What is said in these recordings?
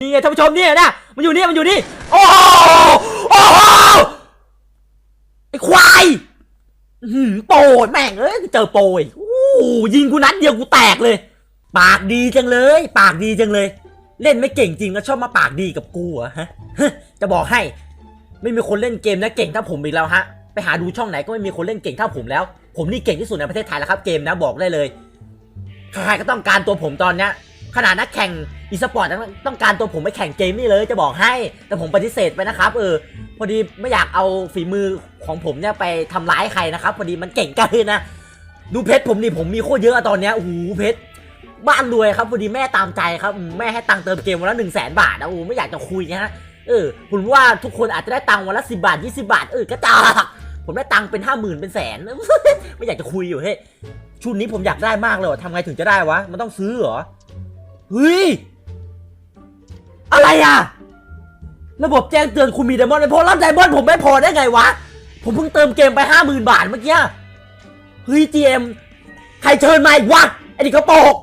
นี่ไงท่านผู้ชมเนี่ยนะมันอยู่นี่มันอยู่นี่โอ้โหโอ้โหไอ้ควายหือโปรยแม่งเอ้ยเจอโปยโอ้ยิงกูนัดเดียวกูแตกเลย ปากดีจังเลย ปากดีจังเลย เล่นไม่เก่งจริงแล้วชอบมาปากดีกับกูเหรอะฮะจะบอกให้ ไม่มีคนเล่นเกมนะเก่งเท่าผมอีกแล้วฮะไปหาดูช่องไหนก็ไม่มีคนเล่นเก่งเท่าผมแล้ว ผมนี่เก่งที่สุดในประเทศไทยแล้วครับเกมนะบอกได้เลยใครๆก็ต้องการตัวผมตอนเนี้ย ขนาดนักแข่งอีสปอร์ตต้องการตัวผมไปแข่งเกมนี่เลยจะบอกให้ แต่ผมปฏิเสธไปนะครับเออพอดีไม่อยากเอาฝีมือของผมเนี่ยไปทำร้ายใครนะครับ พอดีมันเก่งเกินนะดูเพชรผมนี่ผมมีโคตรเยอะตอนเนี้ยโอ้โหเพชรบ้านรวยครับพอดีแม่ตามใจครับแม่ให้ตังค์เติมเกมวันละหนึ่งแสนบาทนะโอ้ไม่อยากจะคุยนะฮะเออผมว่าทุกคนอาจจะได้ตังค์วันละสิบาทยี่สิบาทเออกระจอกผมได้ตังค์เป็นห้าหมื่นเป็นแสนไม่อยากจะคุยอยู่เฮ้ชุดนี้ผมอยากได้มากเลยทำไงถึงจะได้วะมันต้องซื้อเหรอ เฮ้ย อะไรอะ ระบบแจ้งเตือนคุณมีไดมอนด์ไม่พอรับไดมอนด์ผมไม่พอได้ไงวะ ผมเพิ่งเติมเกมไปห้าหมื่นบาทเมื่อกี้เฮ้ย GM ใครเชิญมาอีกวะไอ้ดิกระโปก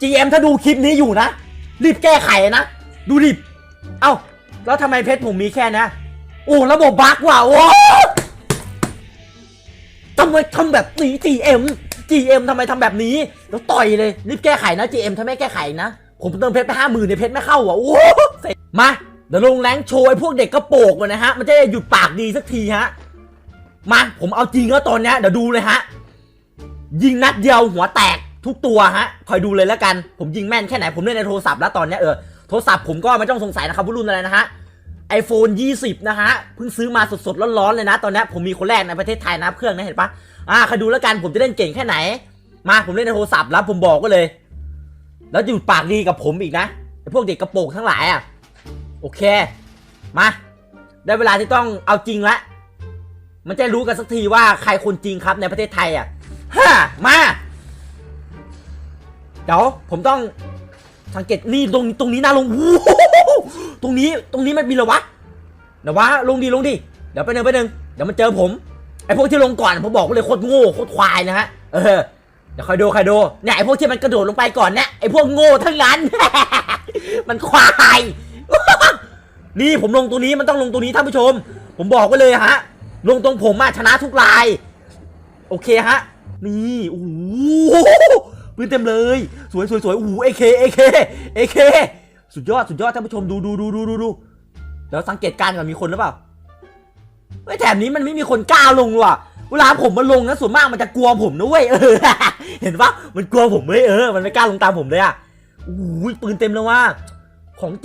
GM ถ้าดูคลิปนี้อยู่นะ รีบแก้ไขนะ ดูดิเอ้า แล้วทำไมเพชรผมมีแค่นะ โอ้ระบบบั๊กว่ะโอ้ทำไมทำแบบนี้ GM GM ทำไมทำแบบนี้แล้วต่อยเลยรีบแก้ไขนะ GM ถ้าไม่แก้ไขนะ ผมเติมเพชรไปห้าหมื่นเนี่ยเพชรไม่เข้าอะโอ้เสร็จมาเดี๋ยวลงแรงโชว์ไอ้พวกเด็กกระโปกมันนะฮะมันจะได้หยุดปากดีสักทีฮะมาผมเอาจริงแล้วตอนเนี้ยเดี๋ยวดูเลยฮะยิงนัดเดียวหัวแตกทุกตัวฮะคอยดูเลยแล้วกัน ผมยิงแม่นแค่ไหนผมเล่นในโทรศัพท์แล้วตอนเนี้ยเออโทรศัพท์ผมก็ไม่ต้องสงสัยนะครับว่ารุ่นอะไรนะฮะ iPhone 20 นะฮะ เพิ่งซื้อมาสดๆ ร้อนๆ เลยนะ ตอนนี้ผมมีคนแรกในประเทศไทยนะเครื่องนะเห็นปะอ่าคอดูแล้วกันผมจะเล่นเก่งแค่ไหน มาผมเล่นในโทรศัพท์แล้วผมบอกก็เลย แล้วหยุดปากดีกับผมอีกนะไอพวกเด็กกระโปรงทั้งหลายอะ โอเค มา ได้เวลาที่ต้องเอาจริงละมันจะรู้กันสักทีว่าใครคนจริงครับในประเทศไทยอะฮ่ามา เดี๋ยวผมต้อง สังเกตนี่ตรงตรงนี้นะลงตรงนี้ตรงนี้มันมีเหรอวะเดี๋ยววะลงดีลงดีเดี๋ยวไปหนึ่งไปหนึ่งเดี๋ยวมันเจอผมไอพวกที่ลงก่อนผมบอกเลยโคตรโง่โคตรควายนะฮะเออเดี๋ยวคอยดูคอยดูเนี่ยไอพวกที่มันกระโดดลงไปก่อนเนี่ยไอพวกโง่ทั้งนั้นมันควายนี่ผมลงตรงนี้มันต้องลงตรงนี้ท่านผู้ชม ผมบอกไว้เลยฮะ ลงตรงผมอะชนะทุกลาย โอเคฮะ นี่โอ้โห ปืนเต็มเลย สวยสวยสวยโอ้โหเอเคเอเคเอเคสุดยอดสุดยอดท่านผู้ชมดูดูดูดูดูดูเดี๋ยวสังเกตการณ์ก่อนมีคนหรือเปล่าเฮ้ยแถบนี้มันไม่มีคนกล้าลงว่ะเวลาผมมาลงนะส่วนมากมันจะกลัวผมนะเว้ยเออเห็นปะมันกลัวผมเว้ยเออมันไม่กล้าลงตามผมเลยอะโอ้โหปืนเต็มแล้วว่ะของจริง